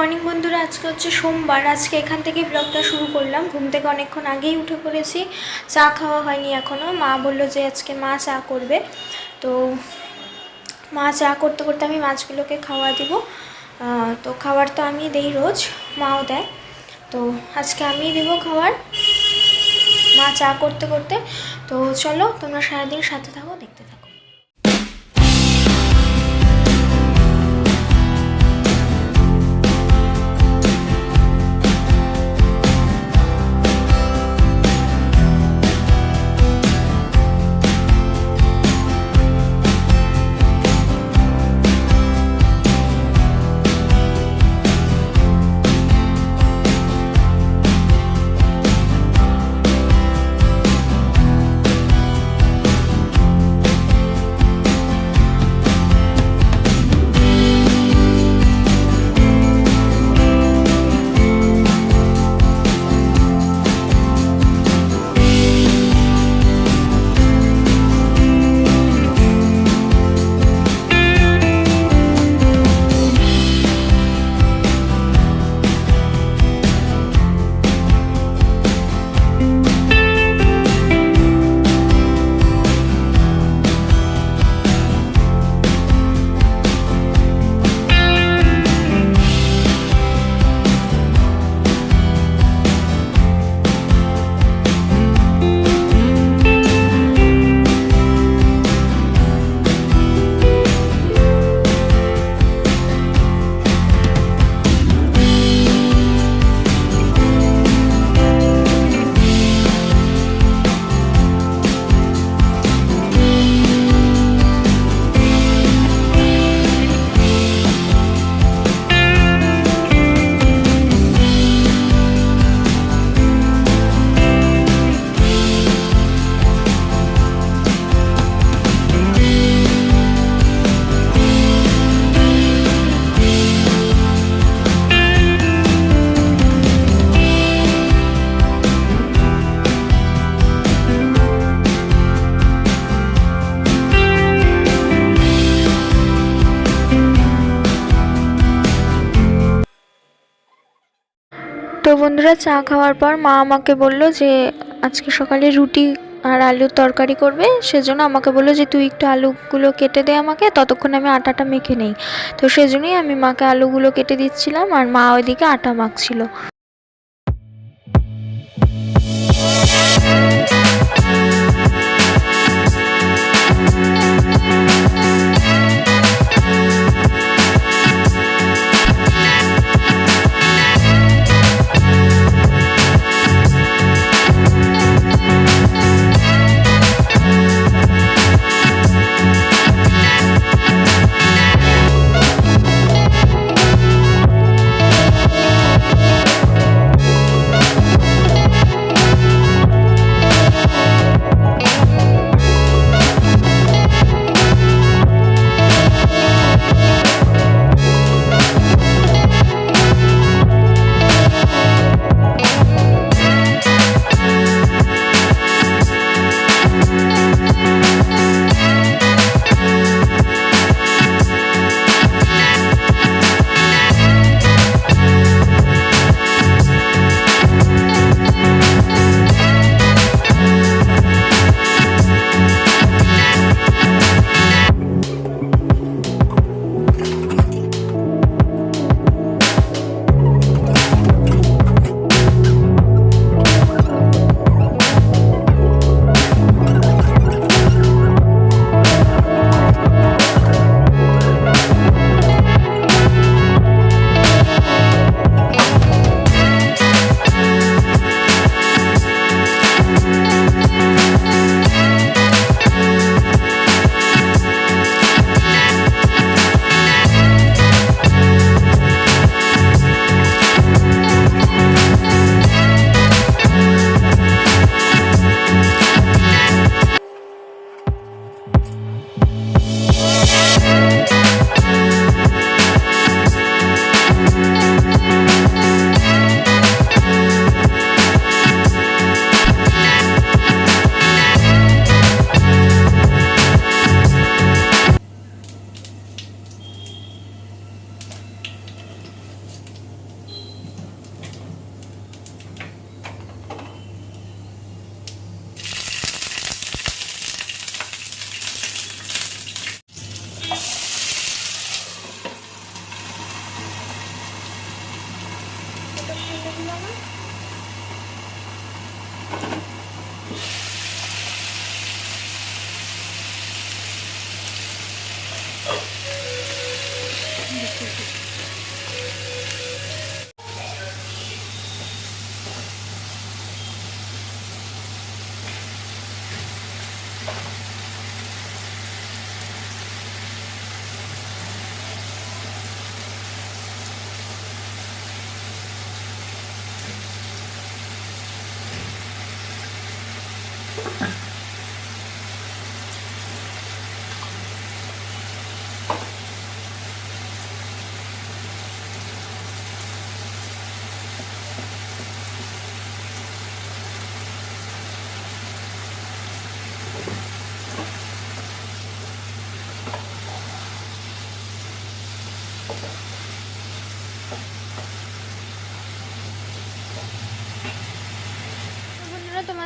Morning বন্ধুরা, আজকে হচ্ছে সোমবার। আজকে এখান থেকে ব্লগটা শুরু করলাম। ঘুম থেকে অনেকক্ষণ আগেই উঠে পড়েছি। চা খাওয়া হয়নি এখনও মা বলল যে আজকে মা চা করবে। তো মা চা করতে করতে আমি মাছগুলোকে খাওয়া দিব। তো খাবার তো আমি দেই রোজ, মাও দেয়। তো আজকে আমিই দেবো খাবার মা চা করতে করতে। তো চলো, তোমরা সারাদিন সাথে থাকো। তো বন্ধুরা চা খাওয়ার পর মা আমাকে বলল যে আজকে সকালে রুটি আর আলুর তরকারি করবে। সেজন্য আমাকে বলল যে তুই একটু আলুগুলো কেটে দে আমাকে, ততক্ষণ আমি আটাটা মেখে নেই। তো সেজন্যই আমি মাকে আলুগুলো কেটে দিচ্ছিলাম আর মা ওইদিকে আটা মাখছিল।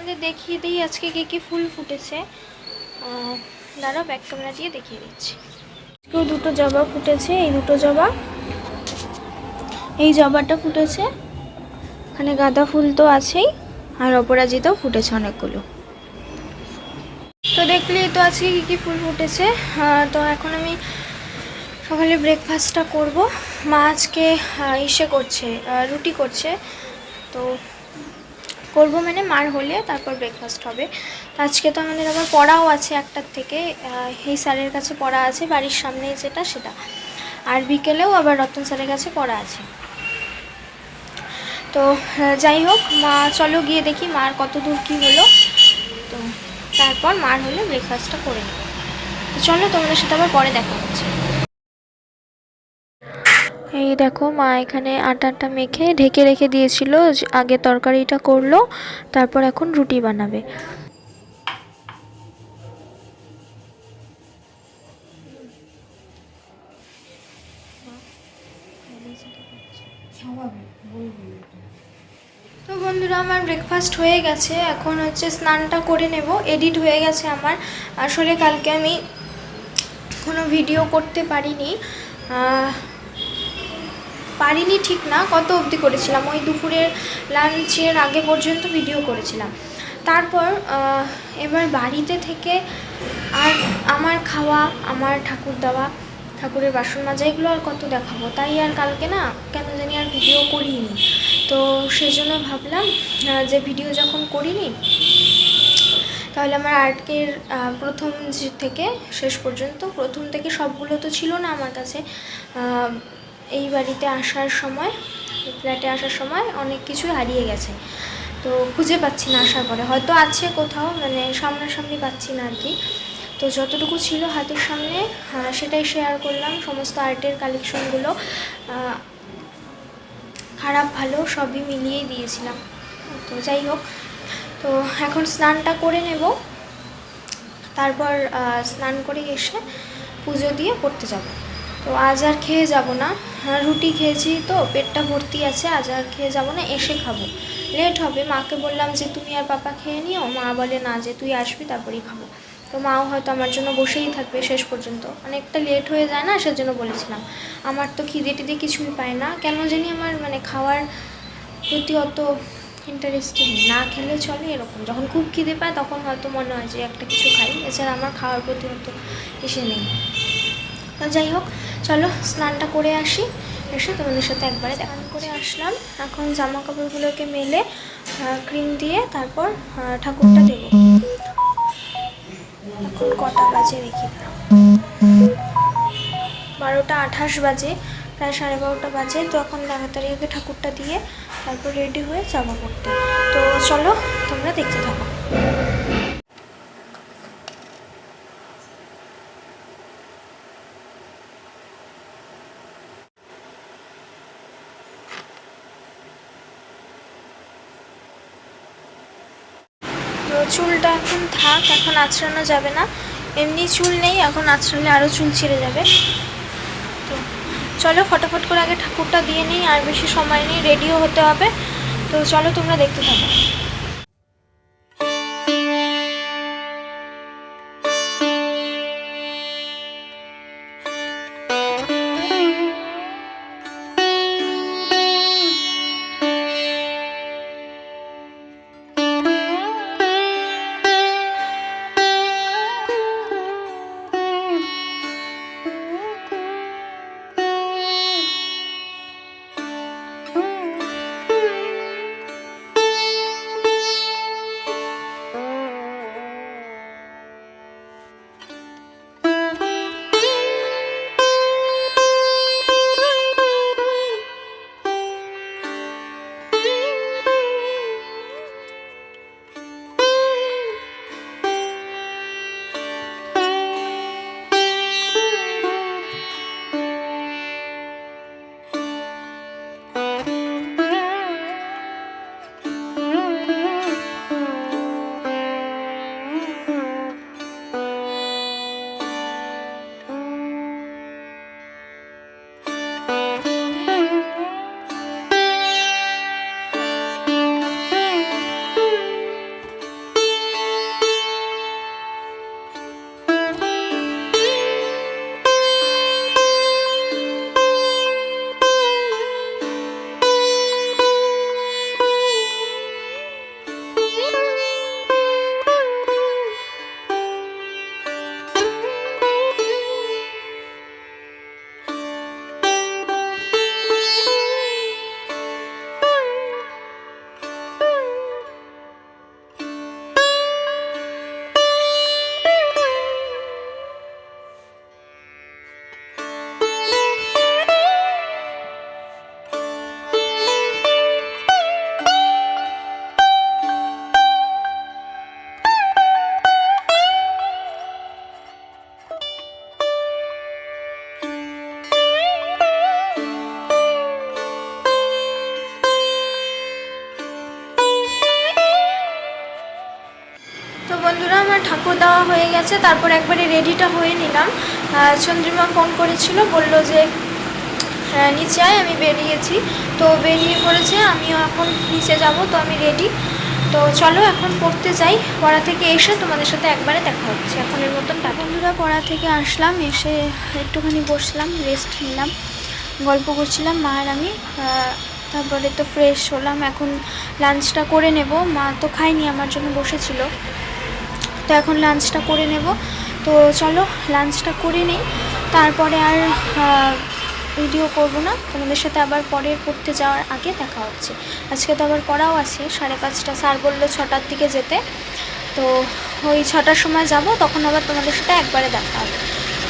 তোমাদের দেখিয়ে দিই আজকে কি কি ফুল ফুটেছে। দাঁড়াও ব্যাক ক্যামেরা দিয়ে দেখিয়ে দিচ্ছি। দুটো জবা ফুটেছে, এই দুটো জবা। এই জবাটা ফুটেছে। এখানে গাঁদা ফুল তো আছেই, আর অপরাজিতাও ফুটেছে অনেকগুলো। তো দেখলি, তো আজকে কী কী ফুল ফুটেছে। তো এখন আমি সকালে ব্রেকফাস্টটা করব। মা আজকে ইসে করছে রুটি করছে। তো করব মানে মার হলে তারপর ব্রেকফাস্ট হবে। আজকে তো আমাদের আবার পড়াও আছে একটার থেকে। এই স্যারের কাছে পড়া আছে, বাড়ির সামনে যেটা সেটা। আর বিকেলেও আবার রতন স্যারের কাছে পড়া আছে। তো যাই হোক, মা, চলো গিয়ে দেখি মার কত দূর কী হলো। তো, তারপর মার হলে ব্রেকফাস্টটা করে নেব তো চলো তোমাদের সাথে আবার পরে দেখা হচ্ছে। এই দেখো, মা এখানে আটাটা মেখে ঢেকে রেখে দিয়েছিল আগে তরকারিটা করল, তারপর এখন রুটি বানাবে। তো বন্ধুরা, আমার ব্রেকফাস্ট হয়ে গেছে। এখন হচ্ছে স্নানটা করে নেব এডিট হয়ে গেছে আমার। আসলে কালকে আমি কোনো ভিডিও করতে পারিনি। পারিনি ঠিক না, কত অবধি করেছিলাম? ওই দুপুরের লাঞ্চের আগে পর্যন্ত ভিডিও করেছিলাম। তারপর এবার বাড়িতে থেকে আর আমার খাওয়া, আমার ঠাকুর দেওয়া, ঠাকুরের বাসন মাজা, এগুলো আর কত দেখাবো? তাই আর কালকে না কেন জানি আর ভিডিও করিনি। তো সেই জন্য ভাবলাম যে ভিডিও যখন করিনি, তাহলে আমার আর্টকের প্রথম থেকে, শেষ পর্যন্ত, প্রথম থেকে সবগুলো তো ছিল না আমার কাছে। এই বাড়িতে আসার সময় ফ্ল্যাটে আসার সময় অনেক কিছুই হারিয়ে গেছে। তো খুঁজে পাচ্ছি না আসার পরে। হয়তো আছে কোথাও মানে সামনাসামনি পাচ্ছি না আর কি। তো যতটুকু ছিল হাতের সামনে আহ, সেটাই শেয়ার করলাম। সমস্ত আর্টের কালেকশনগুলো খারাপ ভালো সবই মিলিয়েই দিয়েছিলাম। তো যাই হোক তো এখন স্নানটা করে নেব। তারপর স্নান করে এসে পুজো দিয়ে পড়তে যাব। তো আজ আর খেয়ে যাব না। রুটি খেয়েছি তো, পেটটা ভর্তি আছে, আজ আর খেয়ে যাব না, এসে খাব। লেট হবে, মাকে বললাম যে, তুমি আর পাপা খেয়ে নিও। মা বলে, না, যে, তুই আসবি, তারপরেই খাব। তো মাও হয়তো আমার জন্য বসেই থাকবে শেষ পর্যন্ত। অনেকটা লেট হয়ে যায় না, সেজন্য বলেছিলাম। আমার তো খিদে টিদে কিছুই পায় না। কেন জানি আমার মানে খাওয়ার প্রতি অত ইন্টারেস্টিং না খেলে চলে এরকম। যখন খুব খিদে পায়, তখন হয়তো মনে হয় যে, একটা কিছু খাই। এছাড়া আমার খাওয়ার প্রতি অত এসে নেই। তো যাই হোক, চলো স্নানটা করে আসি। এসে তোমাদের সাথে একবারে স্নান করে আসলাম। এখন জামা কাপড়গুলোকে মেলে ক্রিম দিয়ে তারপর ঠাকুরটা দেবো। এখন কটা বাজে দেখি। বারোটা আঠাশ বাজে, প্রায় সাড়ে বারোটা বাজে। তো এখন তাড়াতাড়ি আগে ঠাকুরটা দিয়ে তারপর রেডি হয়ে যাব পড়তে। তো চলো তোমরা দেখতে থাকো তো চুলটা এখন থাক, এখন আঁচড়ানো যাবে না। এমনি চুল নেই, এখন আঁচড়ালে আরও চুল ছিঁড়ে যাবে। তো চলো ফটাফট করে আগে ঠাকুরটা দিয়ে নিই, আর বেশি সময় নেই রেডিও হতে হবে। তো চলো তোমরা দেখতে থাকো। হয়ে গেছে তারপর একবারে রেডিটা হয়ে নিলাম। চন্দ্রিমা ফোন করেছিল, বলল যে হ্যাঁ নিচে আয়, আমি বেরিয়েছি। তো বেরিয়ে পড়েছে, আমিও এখন নিচে যাব, তো আমি রেডি তো চলো, এখন পড়তে যাই। পড়া থেকে এসে তোমাদের সাথে একবারে দেখা হচ্ছে এখন এর মতন। বন্ধুরা, পড়া থেকে আসলাম, এসে একটুখানি বসলাম রেস্ট নিলাম, গল্প করছিলাম মা আর আমি। তারপরে তো ফ্রেশ হলাম, এখন লাঞ্চটা করে নেব। মা তো খায়নি, আমার জন্য বসেছিল। তো এখন লাঞ্চটা করে নেব। তো চলো লাঞ্চটা করে নিই। তারপরে আর ভিডিও করব না। তোমাদের সাথে আবার পরে পড়তে যাওয়ার আগে দেখা হচ্ছে। আজকে তো আবার পড়াও আছে, সাড়ে পাঁচটা। স্যার বলল ছটার দিকে যেতে। তো ওই ছটার সময় যাব, তখন আবার তোমাদের সাথে একবারে দেখা হবে।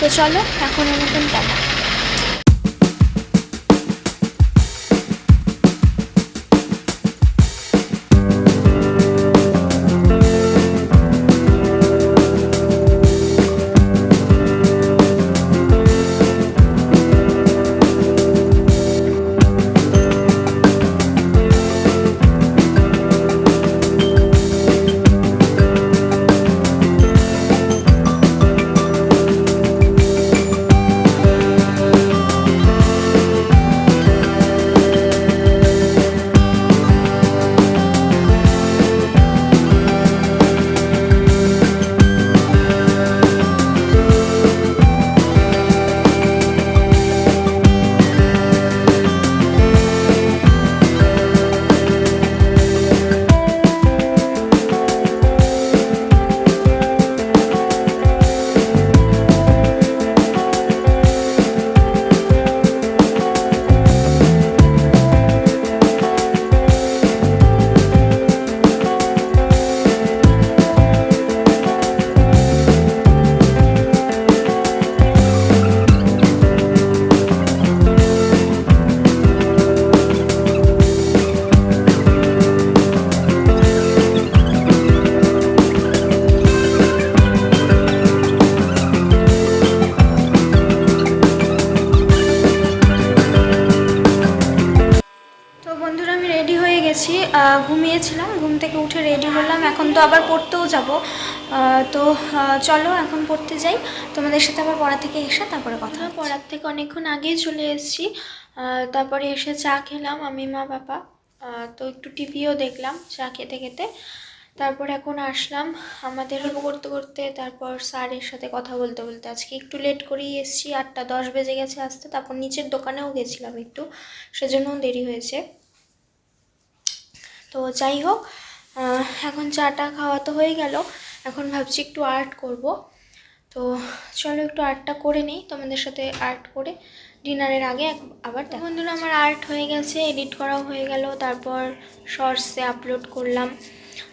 তো চলো, এখন মতন টাটা। তো চলো এখন পড়তে যাই। তোমাদের সাথে আবার পড়া থেকে এসে তারপরে কথা পড়ার থেকে অনেকক্ষণ আগেই চলে এসেছি। তারপরে এসে চা খেলাম আমি মা বাবা। তো একটু টিভিও দেখলাম চা খেতে খেতে। তারপর এখন আসলাম। আমাদের গল্প করতে করতে তারপর স্যারের সাথে কথা বলতে বলতে। আজকে একটু লেট করেই এসেছি আটটা দশ বেজে গেছে আসতে। তারপর নিচের দোকানেও গেছিলাম একটু সেজন্যও দেরি হয়েছে। তো যাই হোক এখন চাটা খাওয়া তো হয়ে গেল। এখন ভাবছি একটু আর্ট করব। তো চলো একটু আর্টটা করে নিই তোমাদের সাথে আর্ট করে ডিনারের আগে এক- আবার। বন্ধুরা আমার আর্ট হয়ে গেছে এডিট করাও হয়ে গেল তারপর শর্টসে আপলোড করলাম।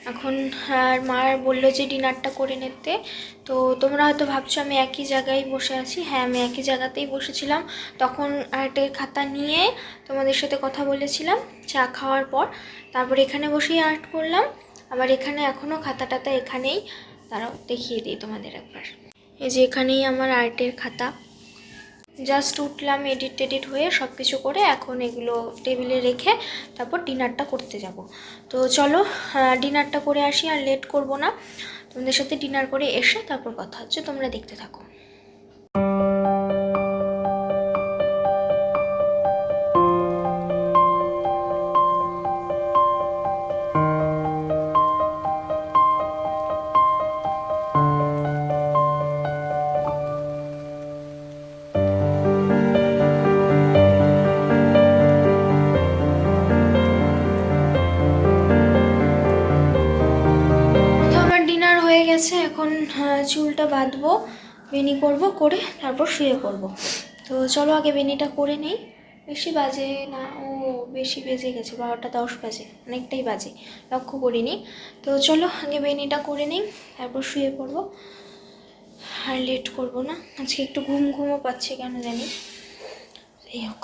এখন আর মার বলল যে ডিনারটা করে নিতে। তো তোমরা হয়তো ভাবছ আমি একই জায়গায় বসে আছি। হ্যাঁ আমি একই জায়গাতেই বসেছিলাম। তখন আর্টের খাতা নিয়ে তোমাদের সাথে কথা বলেছিলাম চা খাওয়ার পর। তারপর এখানে বসেই আর্ট করলাম। আবার এখানে এখনও খাতা টাতা এখানেই। তারাও দেখিয়ে দিই তোমাদের একবার। এই যে এখানেই আমার আর্টের খাতা। জাস্ট উঠলাম এডিট টেডিট হয়ে সব কিছু করে এখন এগুলো টেবিলে রেখে তারপর ডিনারটা করতে যাব। তো চলো ডিনারটা করে আসি আর লেট করব না। তোমাদের সাথে ডিনার করে এসে তারপর কথা হচ্ছে, তোমরা দেখতে থাকো। বেনি করব করে তারপর শুয়ে পড়ব। তো চলো আগে বেনিটা করে নেই। বেশি বাজে না, ও বেশি বেজে গেছে, বারোটা দশ বাজে, অনেকটাই বাজে, লক্ষ্য করিনি। তো চলো আগে বেনিটা করে নিই, তারপর শুয়ে পড়ব। আর লেট করব না, আজকে একটু ঘুম ঘুমও পাচ্ছে কেন জানি। যাই হোক।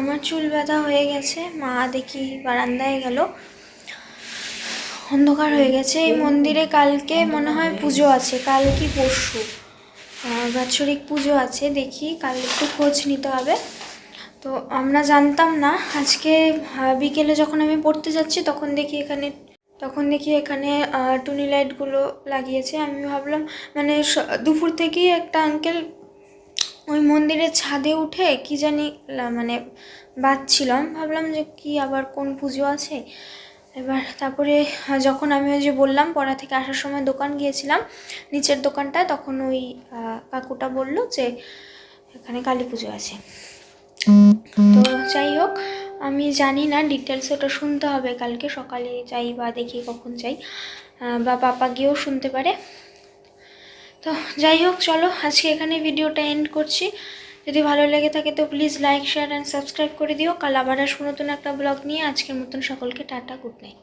আমার চুল ব্যথা হয়ে গেছে, মা দেখি বারান্দায় গেল। অন্ধকার হয়ে গেছে। এই মন্দিরে কালকে মনে হয় পুজো আছে, কাল কি পরশু? বাৎসরিক পুজো আছে, দেখি কাল একটু খোঁজ নিতে হবে। তো আমরা জানতাম না, আজকে বিকেলে যখন আমি পড়তে যাচ্ছি তখন দেখি এখানে, তখন দেখি এখানে টুনি লাইটগুলো লাগিয়েছে। আমি ভাবলাম মানে দুপুর থেকেই একটা আঙ্কেল ওই মন্দিরের ছাদে উঠে কি জানি মানে বাজছিলাম ভাবলাম যে কি আবার কোন পুজো আছে? এবার তারপরে যখন আমি ওই যে বললাম, পড়া থেকে আসার সময় দোকান গিয়েছিলাম, নিচের দোকানটায়, তখন ওই কাকুটা বলল যে এখানে কালী পুজো আছে। তো যাই হোক, আমি জানি না ডিটেলস ওটা শুনতে হবে কালকে, সকালে যাই বা দেখি কখন যাই। বা পাপা গিয়েও শুনতে পারে। তো যাই হোক, চলো আজকে এখানে ভিডিওটা এন্ড করছি। যদি ভালো লেগে থাকে তো please like share and subscribe করে দিও। কাল আবার আসব নতুন একটা ব্লগ নিয়ে। আজকের মতন সকলকে টাটা গুড নাইট